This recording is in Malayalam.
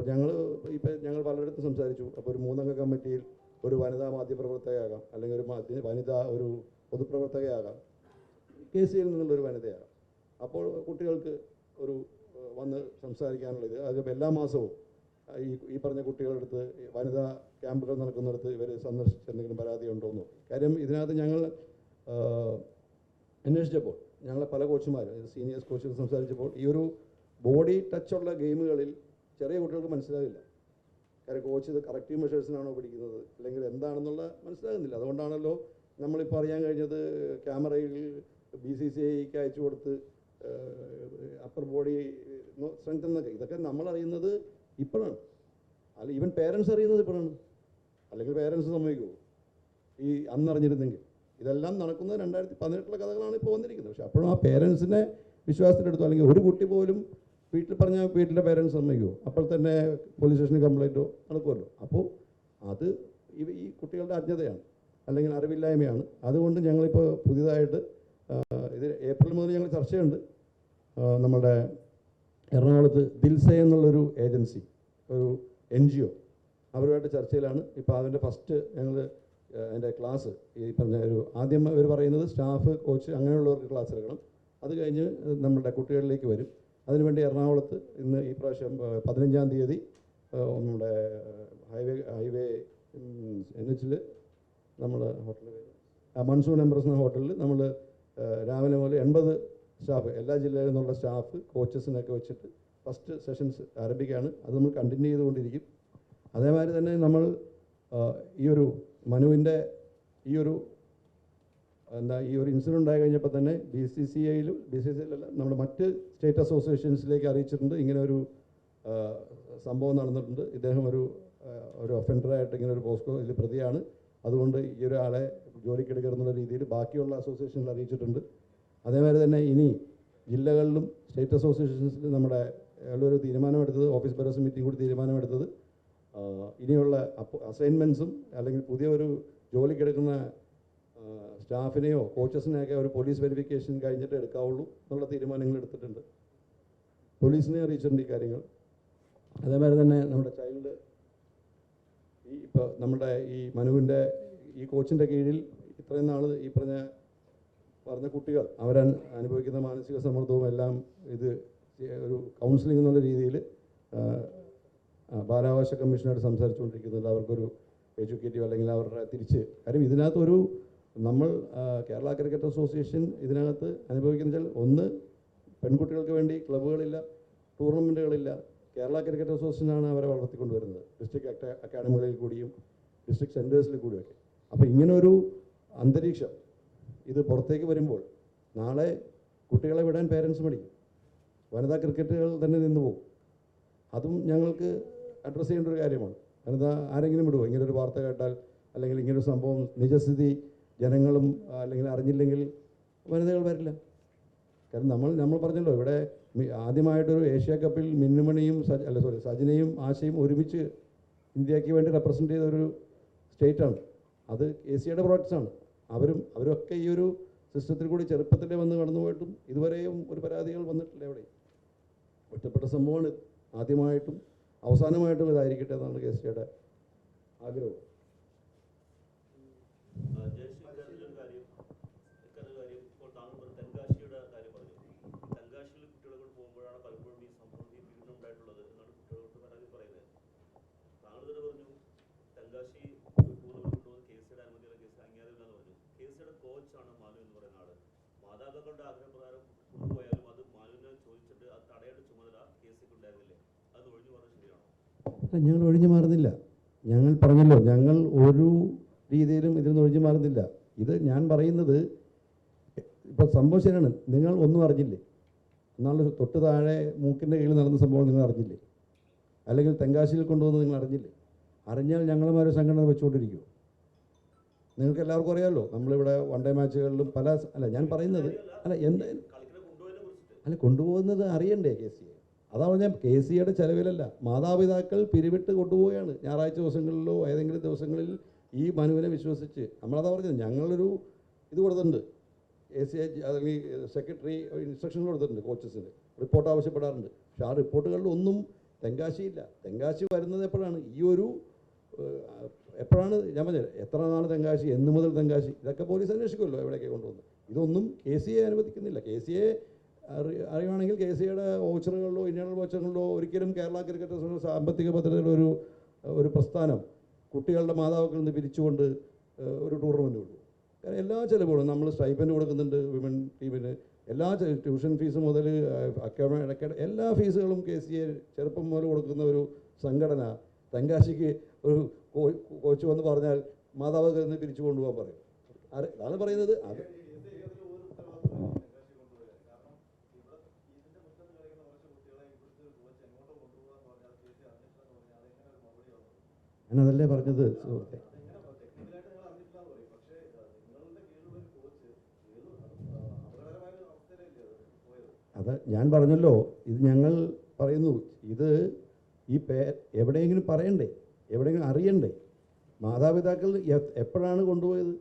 അപ്പോൾ ഞങ്ങൾ ഇപ്പം ഞങ്ങൾ പലയിടത്തും സംസാരിച്ചു. അപ്പോൾ ഒരു മൂന്നംഗ കമ്മിറ്റിയിൽ ഒരു വനിതാ മാധ്യമപ്രവർത്തകയാകാം. അല്ലെങ്കിൽ ഒരു മാധ്യ വനിതാ ഒരു പൊതുപ്രവർത്തകയാകാം. കെ സിയിൽ നിന്നുള്ള ഒരു വനിതയാകാം. അപ്പോൾ കുട്ടികൾക്ക് ഒരു വന്ന് സംസാരിക്കാനുള്ള ഇത്. അതിപ്പോൾ എല്ലാ മാസവും ഈ ഈ പറഞ്ഞ കുട്ടികളുടെ അടുത്ത് വനിതാ ക്യാമ്പുകൾ നടക്കുന്നിടത്ത് ഇവർ സന്ദർശിച്ച് എന്തെങ്കിലും പരാതി ഉണ്ടോയെന്നോ കാര്യം ഇതിനകത്ത് ഞങ്ങൾ അന്വേഷിച്ചപ്പോൾ ഞങ്ങളെ പല കോച്ചുമാരും സീനിയേഴ്സ് കോച്ചുകൾ സംസാരിച്ചപ്പോൾ ഈ ഒരു ബോഡി ടച്ചുള്ള ഗെയിമുകളിൽ ചെറിയ കുട്ടികൾക്ക് മനസ്സിലാവില്ല. കാര്യം കോച്ച് ഇത് കറക്റ്റീവ് മെഷേഴ്സിനാണോ പിടിക്കുന്നത്? അല്ലെങ്കിൽ എന്താണെന്നുള്ള മനസ്സിലാകുന്നില്ല. അതുകൊണ്ടാണല്ലോ നമ്മളിപ്പോൾ അറിയാൻ കഴിഞ്ഞത് ക്യാമറയിൽ ബി സി സി ഐക്ക് അയച്ചു കൊടുത്ത് അപ്പർ ബോഡി സ്ട്രെങ്ത് എന്നൊക്കെ. ഇതൊക്കെ നമ്മൾ അറിയുന്നത് ഇപ്പോഴാണ്. അല്ല ഈവൻ പേരൻസ് അറിയുന്നത് ഇപ്പോഴാണ്. അല്ലെങ്കിൽ പേരൻസ് സമ്മതിക്കുമോ ഈ അന്നറിഞ്ഞിരുന്നെങ്കിൽ. ഇതെല്ലാം നടക്കുന്നത് രണ്ടായിരത്തി പതിനെട്ടിലെ കഥകളാണ് ഇപ്പോൾ വന്നിരിക്കുന്നത്. പക്ഷെ അപ്പോഴും ആ പേരൻസിനെ വിശ്വാസത്തിലെടുത്തു അല്ലെങ്കിൽ ഒരു കുട്ടി പോലും വീട്ടിൽ പറഞ്ഞാൽ വീട്ടിലെ പേരൻസ് സമ്മതിക്കുമോ അപ്പോൾ തന്നെ പോലീസ് സ്റ്റേഷനിൽ കംപ്ലൈന്റോ നടക്കുമല്ലോ. അപ്പോൾ അത് ഈ ഈ കുട്ടികളുടെ അജ്ഞതയാണ്. അല്ലെങ്കിൽ അറിവില്ലായ്മയാണ്. അതുകൊണ്ട് ഞങ്ങളിപ്പോൾ പുതിയതായിട്ട് ഇത് ഏപ്രിൽ മുതൽ ഞങ്ങൾ ചർച്ചയുണ്ട്. നമ്മുടെ എറണാകുളത്ത് ദിൽസെ എന്നുള്ളൊരു ഏജൻസി ഒരു എൻ ജി ഒ അവരുമായിട്ട് ചർച്ചയിലാണ്. ഇപ്പോൾ അതിന്റെ ഫസ്റ്റ് ഞങ്ങൾ അതിന്റെ ക്ലാസ് ഈ പറഞ്ഞ ഒരു ആദ്യം അവർ പറയുന്നത് സ്റ്റാഫ് കോച്ച് അങ്ങനെയുള്ളവർക്ക് ക്ലാസ് എടുക്കണം. അത് കഴിഞ്ഞ് നമ്മുടെ കുട്ടികളിലേക്ക് വരും. അതിനുവേണ്ടി എറണാകുളത്ത് ഇന്ന് ഈ പ്രാവശ്യം പതിനഞ്ചാം തീയതി നമ്മുടെ ഹൈവേ ഹൈവേ എൻ എച്ചിൽ നമ്മൾ ഹോട്ടലിൽ മൺസൂൺ എംപ്രസ് എന്ന ഹോട്ടലിൽ നമ്മൾ രാവിലെ മുതൽ എൺപത് സ്റ്റാഫ് എല്ലാ ജില്ലയിൽ നിന്നുള്ള സ്റ്റാഫ് കോച്ചസിനൊക്കെ വെച്ചിട്ട് ഫസ്റ്റ് സെഷൻസ് ആരംഭിക്കുകയാണ്. അത് നമ്മൾ കണ്ടിന്യൂ ചെയ്തുകൊണ്ടിരിക്കും. അതേമാതിരി തന്നെ നമ്മൾ ഈ ഒരു മനുവിന്റെ ഈ ഒരു എന്താ ഈ ഒരു ഇൻസിഡന്റ് ഉണ്ടായി കഴിഞ്ഞപ്പോൾ തന്നെ ബി സി സി ഐയിലും ബി സി സി ഐയിലല്ല നമ്മുടെ മറ്റ് സ്റ്റേറ്റ് അസോസിയേഷൻസിലേക്ക് അറിയിച്ചിട്ടുണ്ട്. ഇങ്ങനെ ഒരു സംഭവം നടന്നിട്ടുണ്ട്. ഇദ്ദേഹം ഒരു ഒരു ഒഫൻഡറായിട്ട് ഇങ്ങനെ ഒരു പോസ്കോ ഇതിൽ പ്രതിയാണ്. അതുകൊണ്ട് ഈ ഒരാളെ ജോലിക്കെടുക്കരുന്നുള്ള രീതിയിൽ ബാക്കിയുള്ള അസോസിയേഷനിൽ അറിയിച്ചിട്ടുണ്ട്. അതേമാതിരി തന്നെ ഇനി ജില്ലകളിലും സ്റ്റേറ്റ് അസോസിയേഷൻസിൽ നമ്മുടെ ഒരു തീരുമാനമെടുത്തത് ഓഫീസ് പരസ് മീറ്റിംഗ് കൂടി തീരുമാനമെടുത്തത് ഇനിയുള്ള അസൈൻമെന്റ്സും അല്ലെങ്കിൽ പുതിയ ഒരു ജോലിക്കെടുക്കുന്ന സ്റ്റാഫിനെയോ കോച്ചസിനെയൊക്കെ ഒരു പോലീസ് വെരിഫിക്കേഷൻ കഴിഞ്ഞിട്ട് എടുക്കാവുള്ളൂ എന്നുള്ള തീരുമാനങ്ങൾ എടുത്തിട്ടുണ്ട്. പോലീസിനെ അറിയിച്ചിട്ടുണ്ട് ഈ കാര്യങ്ങൾ. അതേമാതിരി തന്നെ നമ്മുടെ ചൈൽഡ് ഈ ഇപ്പോൾ നമ്മുടെ ഈ മനുവിന്റെ ഈ കോച്ചിന്റെ കീഴിൽ ഇത്രയും നാൾ ഈ പറഞ്ഞ പറഞ്ഞ കുട്ടികൾ അവർ അനുഭവിക്കുന്ന മാനസിക സമ്മർദ്ദവും എല്ലാം ഇത് ഒരു കൗൺസിലിംഗ് എന്നുള്ള രീതിയിൽ ബാലാവകാശ കമ്മീഷനായിട്ട് സംസാരിച്ചുകൊണ്ടിരിക്കുന്നുണ്ട്. അവർക്കൊരു എഡ്യൂക്കേറ്റീവ് അല്ലെങ്കിൽ അവരുടെ തിരിച്ച് കാര്യം ഇതിനകത്ത് ഒരു നമ്മൾ കേരള ക്രിക്കറ്റ് അസോസിയേഷൻ ഇതിനകത്ത് അനുഭവിക്കുന്ന വെച്ചാൽ ഒന്ന് പെൺകുട്ടികൾക്ക് വേണ്ടി ക്ലബ്ബുകളില്ല ടൂർണമെന്റുകളില്ല കേരള ക്രിക്കറ്റ് അസോസിയേഷനാണ് അവരെ വളർത്തിക്കൊണ്ടുവരുന്നത്. ഡിസ്ട്രിക്ട് അക്കാഡമികളിൽ കൂടിയും ഡിസ്ട്രിക്ട് സെന്റേഴ്സിൽ കൂടിയൊക്കെ. അപ്പോൾ ഇങ്ങനൊരു അന്തരീക്ഷം ഇത് പുറത്തേക്ക് വരുമ്പോൾ നാളെ കുട്ടികളെ വിടാൻ പേരൻസ് മടിക്കും. വനിതാ ക്രിക്കറ്റുകൾ തന്നെ നിന്ന് പോകും. അതും ഞങ്ങൾക്ക് അഡ്രസ്സ് ചെയ്യേണ്ട ഒരു കാര്യമാണ്. വനിതാ ആരെങ്കിലും വിടുമോ ഇങ്ങനൊരു വാർത്ത കേട്ടാൽ അല്ലെങ്കിൽ ഇങ്ങനൊരു സംഭവം നിജസ്ഥിതി ജനങ്ങളും അല്ലെങ്കിൽ അറിഞ്ഞില്ലെങ്കിൽ വനിതകൾ വരില്ല. കാരണം നമ്മൾ നമ്മൾ പറഞ്ഞല്ലോ ഇവിടെ ആദ്യമായിട്ടൊരു ഏഷ്യ കപ്പിൽ മിന്നുമണിയും സജ് അല്ല സോറി സജിനയും ആശയും ഒരുമിച്ച് ഇന്ത്യയ്ക്ക് വേണ്ടി റെപ്രസെന്റ് ചെയ്ത ഒരു സ്റ്റേറ്റാണ്. അത് എ സിയുടെ പ്രോഡക്റ്റ്സാണ് അവരും അവരൊക്കെ ഈ ഒരു സിസ്റ്റത്തിൽ കൂടി ചെറുപ്പത്തിലേ വന്ന് കടന്നുപോയിട്ടും ഇതുവരെയും ഒരു പരാതികൾ വന്നിട്ടില്ല എവിടെ ഒറ്റപ്പെട്ട സംഭവമാണ്. ആദ്യമായിട്ടും അവസാനമായിട്ടും ഇതായിരിക്കട്ടെ എന്നാണ് കെ സിയുടെ ആഗ്രഹം ആ, ജയശ്രീ ഇക്കാര്യത്തിലൊരു കാര്യം ഇക്കാര്യ കാര്യം ഇപ്പോൾ താങ്കൾ പറഞ്ഞ തെങ്കാശിയുടെ കാര്യം പറഞ്ഞു തെങ്കാശിയിൽ കുട്ടികളെ കൊണ്ട് പോകുമ്പോഴാണ് പലപ്പോഴും ഈ സംഭവം ഈ പീഡനം ഉണ്ടായിട്ടുള്ളത് എന്നാണ് കുട്ടികളോട് പരാതി പറയുന്നത് താങ്കൾ തന്നെ പറഞ്ഞു തെങ്കാശി ടൂർണമെന്റ് കൊണ്ടുപോകുന്ന കെ സിയുടെ അനുമതിയുള്ള കേസ് അംഗീകാരമില്ലെന്ന് പറഞ്ഞു കെ സിയുടെ കോച്ചാണ് മാനു എന്ന് പറയുന്ന ആൾ മാതാപിതാക്കളുടെ ആഗ്രഹപ്രകാരം കൊണ്ടുപോയാലും അത് മാനുവിനെ ചോദിച്ചിട്ട് അത് തടയേണ്ട ചുമതല കെ സിക്ക് ഉണ്ടായിരുന്നില്ലേ അത് ഒഴിഞ്ഞു പറഞ്ഞത് ശരിയാണോ അല്ല, ഞങ്ങൾ ഒഴിഞ്ഞു മാറുന്നില്ല. ഞങ്ങൾ പറഞ്ഞല്ലോ ഞങ്ങൾ ഒരു രീതിയിലും ഇതിൽ നിന്ന് ഒഴിഞ്ഞു മാറുന്നില്ല. ഇത് ഞാൻ പറയുന്നത് ഇപ്പം സംഭവം ശരിയാണ്. നിങ്ങൾ ഒന്നും അറിഞ്ഞില്ലേ? എന്നാണ് തൊട്ട് താഴെ മൂക്കിന്റെ കീഴിൽ നടന്ന സംഭവം നിങ്ങൾ അറിഞ്ഞില്ലേ? അല്ലെങ്കിൽ തെങ്കാശിയിൽ കൊണ്ടുവന്ന് നിങ്ങൾ അറിഞ്ഞില്ലേ? അറിഞ്ഞാൽ ഞങ്ങളുമാരെ സംഘടന വെച്ചുകൊണ്ടിരിക്കുമോ നിങ്ങൾക്ക് എല്ലാവർക്കും അറിയാമല്ലോ നമ്മളിവിടെ വൺ ഡേ മാച്ചുകളിലും പല അല്ല ഞാൻ പറയുന്നത് അല്ല എന്തായാലും അല്ല കൊണ്ടുപോകുന്നത് അറിയണ്ടേ കെ സി അതാണ് ഞാൻ കെ സിയുടെ ചെലവിലല്ല. മാതാപിതാക്കൾ പിരിവിട്ട് കൊണ്ടുപോവുകയാണ്. ഞായറാഴ്ച ദിവസങ്ങളിലോ ഏതെങ്കിലും ദിവസങ്ങളിൽ ഈ മനുവിനെ വിശ്വസിച്ച്. നമ്മളതാ പറഞ്ഞത് ഞങ്ങളൊരു ഇത് കൊടുത്തിട്ടുണ്ട്. എ സി അല്ലെങ്കിൽ സെക്രട്ടറി ഇൻസ്ട്രക്ഷൻ കൊടുത്തിട്ടുണ്ട് കോച്ചസിന്. റിപ്പോർട്ട് ആവശ്യപ്പെടാറുണ്ട്. പക്ഷെ ആ റിപ്പോർട്ടുകളിലൊന്നും തെങ്കാശിയില്ല. തെങ്കാശി വരുന്നത് എപ്പോഴാണ്? ഈ ഒരു എപ്പോഴാണ്? ഞാൻ പറഞ്ഞത് എത്ര നാൾ തെങ്കാശി എന്ന് മുതൽ തെങ്കാശി? ഇതൊക്കെ പോലീസ് അന്വേഷിക്കുമല്ലോ എവിടെയൊക്കെ കൊണ്ടുവന്നു. ഇതൊന്നും കെ സി അനുവദിക്കുന്നില്ല. കെ അറി അറിയുവാണെങ്കിൽ കെ സി എയുടെ വോച്ചറുകളിലോ ഇന്റേണൽ വോച്ചറുകളിലോ ഒരിക്കലും കേരള ക്രിക്കറ്റ് അസോസിയേഷൻ സാമ്പത്തിക പദ്ധതിയുടെ ഒരു ഒരു പ്രസ്ഥാനം കുട്ടികളുടെ മാതാപിതാക്കളിൽ നിന്ന് പിരിച്ചുകൊണ്ട് ഒരു ടൂർണമെന്റ് വിടും കാരണം എല്ലാ ചിലവുകളും നമ്മൾ സ്റ്റൈപ്പൻഡ് കൊടുക്കുന്നുണ്ട് വിമൻ ടീമിന് എല്ലാ ട്യൂഷൻ ഫീസ് മുതൽ അക്കാഡമി അക്കാഡ എല്ലാ ഫീസുകളും കെ സി എ ചെറുപ്പം മുതൽ കൊടുക്കുന്ന ഒരു സംഘടന തങ്കാശിക്ക് ഒരു കോച്ച് വന്ന് പറഞ്ഞാൽ മാതാപിതാക്കളിൽ നിന്ന് പിരിച്ചു കൊണ്ടുപോകാൻ പറയും അതാണ് പറയുന്നത്. അത് ഞാനതല്ലേ പറഞ്ഞത്? സുഹൃത്തെ. അത് ഞാൻ പറഞ്ഞല്ലോ ഇത് ഞങ്ങൾ പറയുന്നു. ഇത് ഈ പേ എവിടെയെങ്കിലും പറയണ്ടേ? എവിടെയെങ്കിലും അറിയണ്ടേ? മാതാപിതാക്കൾ എപ്പോഴാണ് കൊണ്ടുപോയത്?